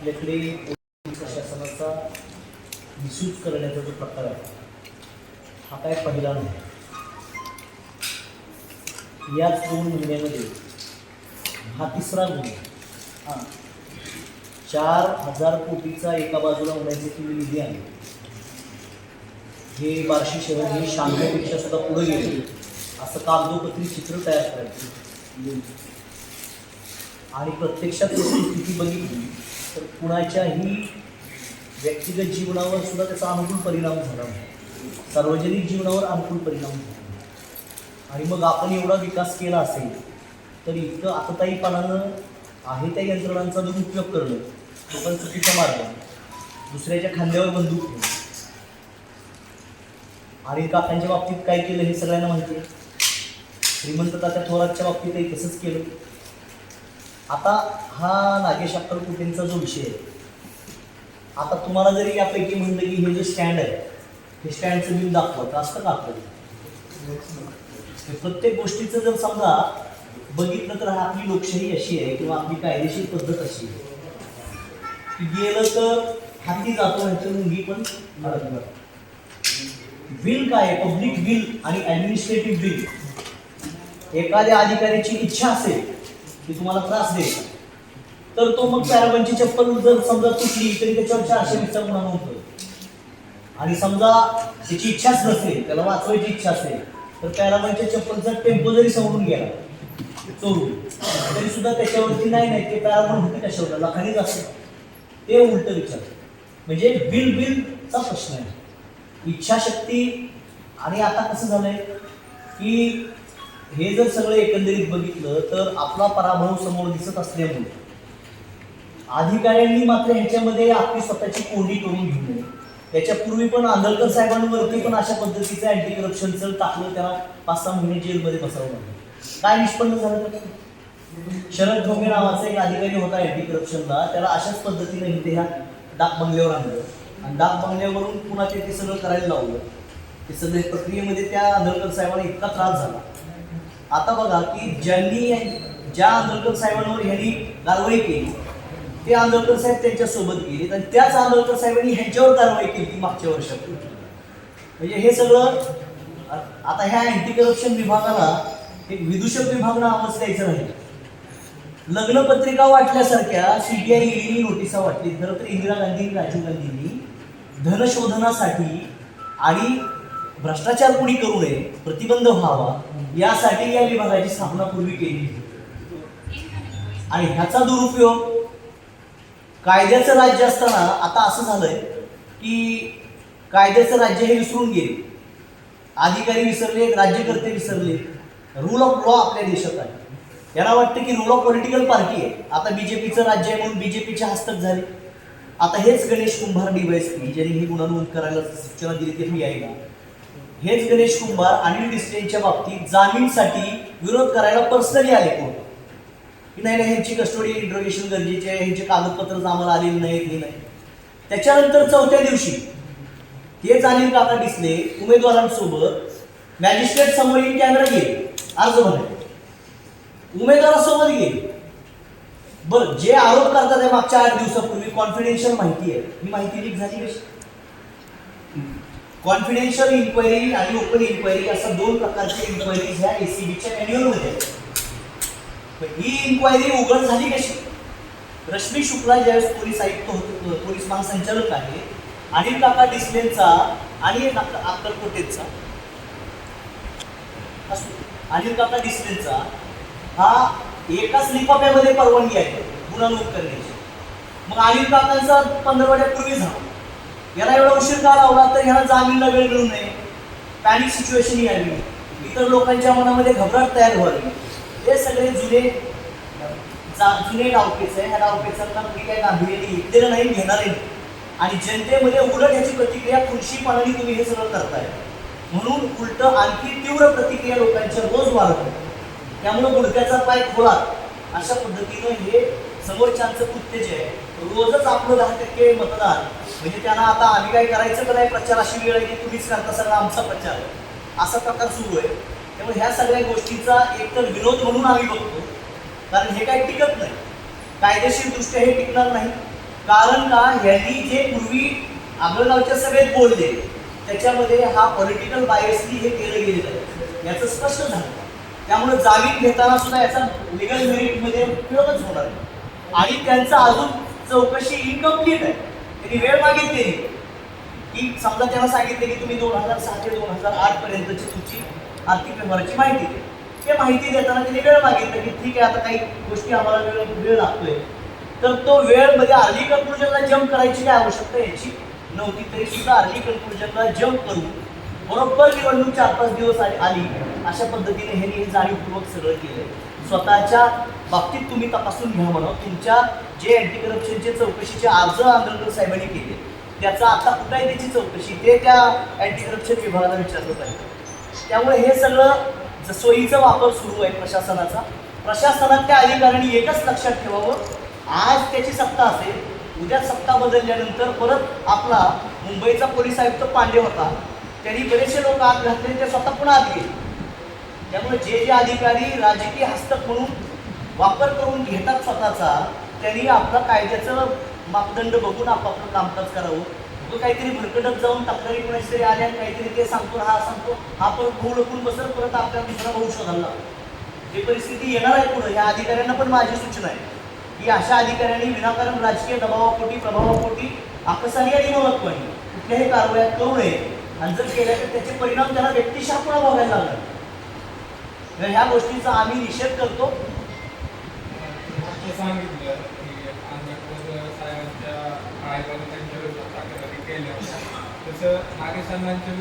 आपल्याकडे प्रशासनाचा मिसयूज करण्याचा जो प्रकार आहे हा काय पहिला नाही. याच दोन महिन्यामध्ये हा तिसरा गुन्हा. हां. चार हजार कोटीचा एका बाजूला होण्यासाठी निधी आहे. हे बार्शी शहर हे शांततेपेक्षा सुद्धा पुढे गेले. असं कागदोपत्री चित्र तयार करायचं. आणि प्रत्यक्षात स्थिती बघितली. तर कुणाच्याही व्यक्तिगत जीवनावर सुद्धा त्याचा अनुकूल परिणाम झाला नाही. सार्वजनिक जीवनावर अनुकूल परिणाम झाला आणि मग आपण एवढा विकास केला असेल तर इतकं आतताईपणानं आहे त्या यंत्रणांचा दुरुपयोग करणं तो पण चुकीचा मार्ग दुसऱ्याच्या खांद्यावर बंदूक ठेवणं. आणि काकांच्या बाबतीत काय केलं हे सगळ्यांना माहिती आहे. श्रीमंत तात्या थोरातच्या बाबतीतही तसंच केलं. आता हा नागेश अक्कल कुटेंचा जो विषय आहे. आता तुम्हाला जरी यापैकी म्हणलं की हे जे स्टँड आहे हे स्टँडचं बिल दाखवत असतं का आपल्याला? प्रत्येक गोष्टीचं जर समजा बघितलं तर हा आपली लोकशाही अशी आहे किंवा आपली कायदेशीर पद्धत अशी आहे. की गेलं तर हाती जातो ह्याची मुंगी पण बिल काय आहे? पब्लिक बिल आणि ॲडमिनिस्ट्रेटिव्ह बिल एखाद्या अधिकाऱ्याची इच्छा असेल की तुम्हाला त्रास द्यायचा. तर तो मग पॅराबनची चप्पल जर समजा तुटली तरी त्याच्यावर चारशे वीसचा गुन्हा नोंदतो आणि समजा त्याची इच्छाच नसेल त्याला वाचवायची इच्छा असेल तर पॅराबनच्या चप्पलचा टेम्पो जरी समोरून गेला चोरून तरी सुद्धा त्याच्यावरती नाही नाही ते पॅराबन होते कशावर लाखानीच असतं. ते उलट विचार. म्हणजे बिल बिलचा प्रश्न आहे. इच्छाशक्ती आणि आता कसं झालंय की हे जर सगळं एकंदरीत बघितलं तर आपला पराभव समोर दिसत असल्यामुळे अधिकाऱ्यांनी मात्र ह्याच्यामध्ये आपली स्वतःची कोंडी करून घेऊ नये त्याच्यापूर्वी पण आंदळकर साहेबांवरती पण अशा पद्धतीचं अँटी करप्शनचं टाकलं त्याला पाच सहा महिने जेलमध्ये बसावं लागलं. काय निष्पन्न झालं शरद ढोंगे नावाचा एक अधिकारी होता अँटी करप्शनला त्याला अशाच पद्धतीने इथे ह्या डाक बंगल्यावर आणलं. आणि डाक बंगल्यावरून पुन्हा ते ते सगळं करायला लावलं. ते सगळे प्रक्रियेमध्ये त्या आंदळकर साहेबांना इतका त्रास झाला. आता बघा की ज्यांनी ज्या आंदळकर साहेबांवर ह्यांनी कारवाई केली ते आंदोलकर साहेब त्यांच्यासोबत गेले आणि त्याच आंदोलकर साहेबांनी ह्यांच्यावर कारवाई केली मागच्या वर्षात म्हणजे हे सगळं आता ह्या अँटी करप्शन विभागाला एक विदूषक विभाग नावच द्यायचं नाही लग्न पत्रिका वाटल्यासारख्या सीबीआय ईडीनी नोटिसा वाटली खरं तर इंदिरा गांधी राजीव गांधींनी धनशोधनासाठी आणि भ्रष्टाचार कोणी करू नये प्रतिबंध व्हावा यासाठी या विभागाची स्थापना पूर्वी केली आणि ह्याचा दुरुपयोग कायद्याचं राज्य असताना आता असं झालंय की कायद्याचं राज्य हे विसरून गेले. अधिकारी विसरले राज्यकर्ते विसरले. रूल ऑफ लॉ आपल्या देशात आहे. याला वाटतं की रूल ऑफ पॉलिटिकल पार्टी आहे. आता बीजेपीचं राज्य आहे म्हणून बीजेपीचे हस्तक झाले. आता हेच गणेश कुंभार डीवायसपी ज्यांनी ही गुन्हा नोंद करायला सूचना दिली ते मी यायला हेच गणेश कुंभार अनिल डिस्टेंच्या बाबतीत जामीनसाठी विरोध करायला पर्सनली आले कोण? की नाही नाही ह्यांची कस्टडी इंट्रोगेशन गरजेचे आहे ह्यांचे कागदपत्र आम्हाला आलेले नाहीत हे नाही. त्याच्यानंतर चौथ्या दिवशी हे जाणीव काका दिसले उमेदवारांसोबत मॅजिस्ट्रेट समोर इन कॅमेरा घे अर्ज भरायला उमेदवारासोबत घेईल. बरं जे आरोप करतात आहे मागच्या आठ दिवसापूर्वी कॉन्फिडेन्शियल माहिती आहे. ही माहिती लीक झाली कशी? कॉन्फिडेन्शियल इन्क्वायरी आणि ओपन इन्क्वायरी असं दोन प्रकारचे इन्क्वायरी ह्या एसीबीच्या मॅन्युअलमध्ये आहेत. ही इन्क्वायरी उघड झाली कशी? रश्मी शुक्ला ज्यावेळेस पोलीस आयुक्त होते पोलीस महासंचालक आहे अनिल काका डिस्लेचा आणि एक अक्क- अक्कलकोटेचा असो अनिल काका डिस्लेचा हा एकाच लिफाफ्यामध्ये परवानगी आहे गुन्हा नोंद करण्याची. मग अनिल काकांचा पंधरवड्यापूर्वी झाला. याला एवढा उशीर का लावला? तर ह्याला जामीनला वेळ मिळू नये. पॅनिक सिच्युएशन यावी इतर लोकांच्या मनामध्ये घबराट तयार व्हावी. हे सगळे जुने जा जुने डावपेच आहे. ह्या डावपेचांना मी काय गांभीर्याने घेतलेलं नाही घेणार नाही. आणि जनतेमध्ये उलट ह्याची प्रतिक्रिया खुर्शीपणाने तुम्ही हे सगळं करताय. म्हणून उलट आणखी तीव्र प्रतिक्रिया लोकांच्या रोज वाढत आहे. त्यामुळे गुडघ्याचा पाय खोला अशा पद्धतीनं हे समोरच्यांचं कृत्य जे आहे. रोजच आपलं दहा टक्के मतदान. म्हणजे त्यांना आता आम्ही काय करायचं का नाही? प्रचार अशी वेळ आहे की तुम्हीच करता सगळा आमचा प्रचार. असा प्रकार सुरू आहे. त्यामुळे ह्या सगळ्या गोष्टीचा एकतर विनोद म्हणून आम्ही बघतो. कारण हे काही टिकत नाही. कायदेशीरदृष्ट्या हे टिकणार नाही. कारण का? ह्यांनी जे पूर्वी आगळगावच्या सभेत बोलले त्याच्यामध्ये हा पॉलिटिकल बायसनी हे केलं गेलेलं आहे. याचं स्पष्ट झालं त्यामुळे जामीन घेताना सुद्धा याचा लिगल मेरिटमध्ये उपयोगच होणार नाही. आणि त्यांचं अजून चौकशी इनकम्प्लीट आहे. त्यांनी वेळ मागितलेली की समजा त्यांना सांगितले की तुम्ही दोन हजार सहा ते दोन हजार आठ पर्यंतची तुमची आर्थिक व्यवहाराची माहिती दे. ते माहिती देताना तिने वेळ मागितलं की ठीक आहे आता काही गोष्टी आम्हाला वेळ वेळ लागतोय. तर तो वेळ म्हणजे अर्ली कन्क्लुजनला जम्प करायची काय आवश्यकता याची नव्हती तरी सुद्धा अर्ली कन्क्लुजनला जम्प करून बरोबर निवडणूक चार पाच दिवस आली. अशा पद्धतीने हे हे जाणीवपूर्वक सगळं केलं. स्वतःच्या बाबतीत तुम्ही तपासून घ्या म्हणून तुमच्या जे अँटी करप्शनचे चौकशीचे अर्ज आंदोलकर साहेबांनी केले. त्याचा आता कुठे आहे त्याची चौकशी ते त्या अँटी करप्शन विभागाला विचारलं पाहिजे. त्यामुळे हे सगळं जसोईचा सोयीचा वापर सुरू आहे प्रशासनाचा. प्रशासनातल्या अधिकाऱ्यांनी एकच लक्षात ठेवावं. आज त्याची सत्ता असेल उद्या सत्ता बदलल्यानंतर परत आपला मुंबईचा पोलीस आयुक्त पांडे होता. त्यांनी बरेचसे लोक आत घातले ते स्वतः पुन्हा आत गेले. त्यामुळे जे जे अधिकारी राजकीय हस्तक म्हणून वापर करून घेतात स्वतःचा त्यांनी आपलं कायद्याचं मापदंड बघून आपापलं कामकाज करावं. तो काहीतरी भरकटत जाऊन तक्रारी कोणाची तरी आल्या काहीतरी ते सांगतो हा सांगतो हा परत भाऊ लपून बसत परत आपल्या दुसरा भाऊ शोधायला लागतो. ही परिस्थिती येणार आहे पुढे या अधिकाऱ्यांना पण माझी सूचना आहे की अशा अधिकाऱ्यांनी विनाकारण राजकीय दबावापोटी प्रभावापोटी आकसानी आणि महत्वाने कुठल्याही कारवाया करू नये. आणि जर केल्या तर त्याचे परिणाम त्याला व्यक्तिशापुळा बघायला भोगायला लागणार तर ह्या गोष्टीचा आम्ही निषेध करतो. सांगितलं केलं तसं नागेश अण्णांच्या